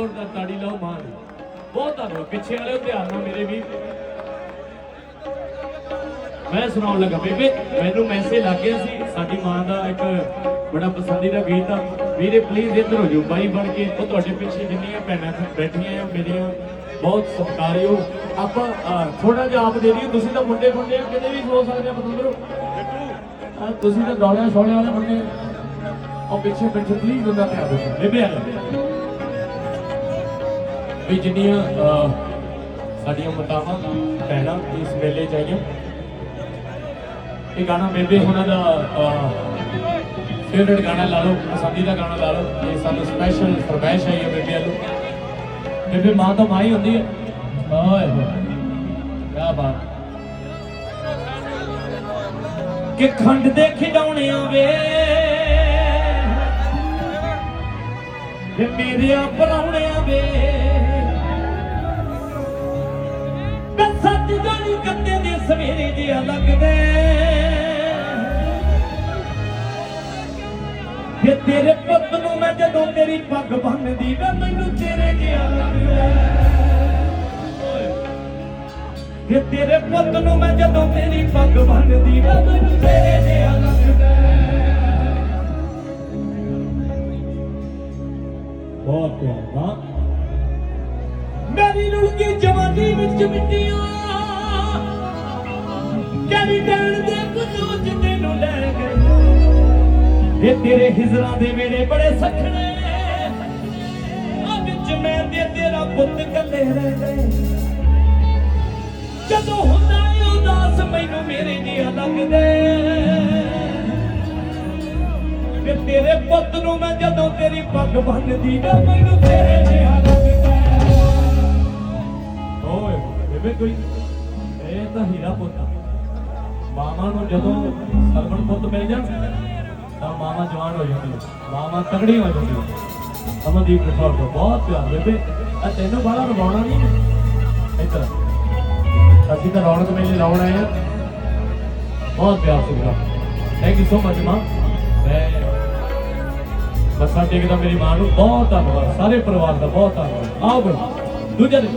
ਜ਼ੋਰਦਾਰ ਤਾੜੀ ਲਾਓ ਮਾਂ ਦੀ। ਬਹੁਤ ਧੰਨਵਾਦ। ਪਿੱਛੇ ਵਾਲਿਓ ਧਿਆਨ ਨਾਲ ਮੇਰੇ ਵੀ। ਮੈਂ ਸੁਣਾਉਣ ਲੱਗਾ, ਬੇਬੇ, ਮੈਨੂੰ ਮੈਸੇਜ ਲੱਗ ਗਿਆ ਸੀ। ਸਾਡੀ ਮਾਂ ਦਾ ਇੱਕ ਬੜਾ ਪਸੰਦੀਦਾ ਗੀਤ ਆ। ਵੀਰੇ ਪਲੀਜ਼ ਇੱਧਰ ਹੋ ਜਾਓ। ਬਾਈ ਬਣ ਕੇ ਉਹ ਤੁਹਾਡੇ ਪਿੱਛੇ ਜਿੰਨੀਆਂ ਭੈਣਾਂ ਬੈਠੀਆਂ ਆ, ਮੇਰੀਆਂ ਬਹੁਤ ਸਤਿਕਾਰਯੋਗ। ਆਪਾਂ ਥੋੜਾ ਜਿਹਾ ਆਪ ਦੇ ਦਿਓ। ਤੁਸੀਂ ਤਾਂ ਮੁੰਡੇ ਮੁੰਡੇ ਕਿਤੇ ਵੀ ਹੋ ਸਕਦੇ ਆ, ਪਤੰਦਰੋ। ਤੁਸੀਂ ਤਾਂ ਦੌੜਿਆ ਸੋੜਿਆ ਵਾਲੇ ਮੁੰਡੇ ਉਹ ਪਿੱਛੇ ਪਿੱਛੇ ਪਲੀਜ਼ ਉਹਦਾ ਧਿਆਨ ਰੱਖੋ। ਬੇਬੇ, ਆ ਜਾਓ। ਵੀ ਜਿੰਨੀਆਂ ਸਾਡੀਆਂ ਮਤਾਵਾਂ ਭੈਣਾਂ ਇਸ ਮੇਲੇ ਚ ਆਈਆਂ। ਇਹ ਗਾਣਾ ਬੇਬੇ ਹੁਣਾਂ ਦਾ ਫੇਵਰਟ ਗਾਣਾ ਲਾ ਲਓ, ਪਸੰਦੀਦਾ ਗਾਣਾ ਲਾ ਲਓ। ਇਹ ਸਾਨੂੰ ਸਪੈਸ਼ਲ ਫਰਮਾਇਸ਼ ਆਈ ਹੈ ਬੇਬੇ ਵੱਲੋਂ। ਬੇਬੇ, ਮਾਂ ਤਾਂ ਮਾਂ ਹੀ ਹੁੰਦੀ ਹੈ। ਓਏ ਕੀ ਬਾਤ। ਕਿ ਖੰਡ ਦੇ ਖਿਡੌਣਿਆਂ ਵੇ ਵੇ ਮੇਰੇ ਪਰਾਉਣਿਆਂ ਵੇ। ਸਵੇਰੇ ਜਿਹਾ ਲੱਗਦੇ। ਵੇ ਤੇਰੇ ਪੁੱਤ ਨੂੰ ਮੈਂ ਜਦੋਂ ਤੇਰੀ ਪੱਗ ਬੰਨਦੀ ਵੇ, ਮੈਨੂੰ ਤੇਰੇ ਜਿਹਾ ਲੱਗਦਾ। ਵੇ ਤੇਰੇ ਪੁੱਤ ਨੂੰ ਮੈਂ ਜਦੋਂ ਤੇਰੀ ਪੱਗ ਬੰਨਦੀ ਵੇ, ਮੈਨੂੰ ਤੇਰੇ ਜਿਹਾ ਲੱਗਦਾ। ਬਹੁਤ ਪਿਆਰ ਮੇਰੀ ਲੁਲਕੀ ਜਵਾਨੀ ਵਿੱਚ ਮਿੱਟੀਆਂ ਕਰੀ ਡੈਣ ਦੇ ਕੁਝ ਤੈਨੂੰ ਲੈ ਗਏ ਇਹ ਤੇਰੇ ਹਿਜ਼ਰਾਂ ਦੇ ਵੇੜੇ ਬੜੇ ਸਖਣੇ ਆ ਵਿੱਚ ਮੈਂ ਤੇ ਤੇਰਾ ਪੁੱਤ ਕੱਲੇ ਰਹਿ ਗਏ। ਜਦੋਂ ਹੁੰਦਾ ਏ ਉਦਾਸ, ਮੈਨੂੰ ਮੇਰੇ ਜਿਹਾ ਲੱਗਦੇ ਵੇ ਤੇਰੇ ਪੁੱਤ ਨੂੰ ਮੈਂ ਜਦੋਂ ਤੇਰੀ ਪੱਗ ਬੰਨਦੀ ਵੇ ਮੈਨੂੰ ਤੇਰੇ ਜਿਹਾ ਲੱਗਦਾ ਓਏ, ਬੇਬੇ ਕੋਈ, ਇਹ ਤਾਂ ਹੀਰਾ ਪੁੱਤ ਆ। ਮਾਮਾ ਨੂੰ ਜਦੋਂ ਸਰਵਣ ਪੁੱਤ ਮਿਲ ਜਾਣ, ਤਾਂ ਮਾਮਾ ਜਵਾਨ ਹੋ ਜਾਂਦੀਆਂ ਹੈ ਮਾਮਾ ਤਗੜੀ ਹੋ ਜਾਂਦੀਆਂ। ਹੈ ਅਮਨਦੀਪ ਰਿਠੌਰ ਤੋਂ ਬਹੁਤ ਪਿਆਰ ਬੇਬੇ ਆ ਤੈਨੂੰ ਬਾਹਲਾ ਰਵਾਉਣਾ ਨਹੀਂ ਇੱਧਰ ਅਸੀਂ ਤਾਂ ਰੌਣਕ ਮੇਲੇ ਲਾਉਣ ਆਏ ਆ ਬਹੁਤ ਪਿਆਰ ਸੁਣਦਾ ਥੈਂਕ ਯੂ ਸੋ ਮਚ ਮਾਂ। ਮੈਂ ਮੱਥਾ ਟੇਕਦਾ ਮੇਰੀ ਮਾਂ ਨੂੰ ਬਹੁਤ ਧੰਨਵਾਦ, ਸਾਰੇ ਪਰਿਵਾਰ ਦਾ ਬਹੁਤ ਧੰਨਵਾਦ। ਆਓ ਬਈ, ਦੂਜਾ ਦੇ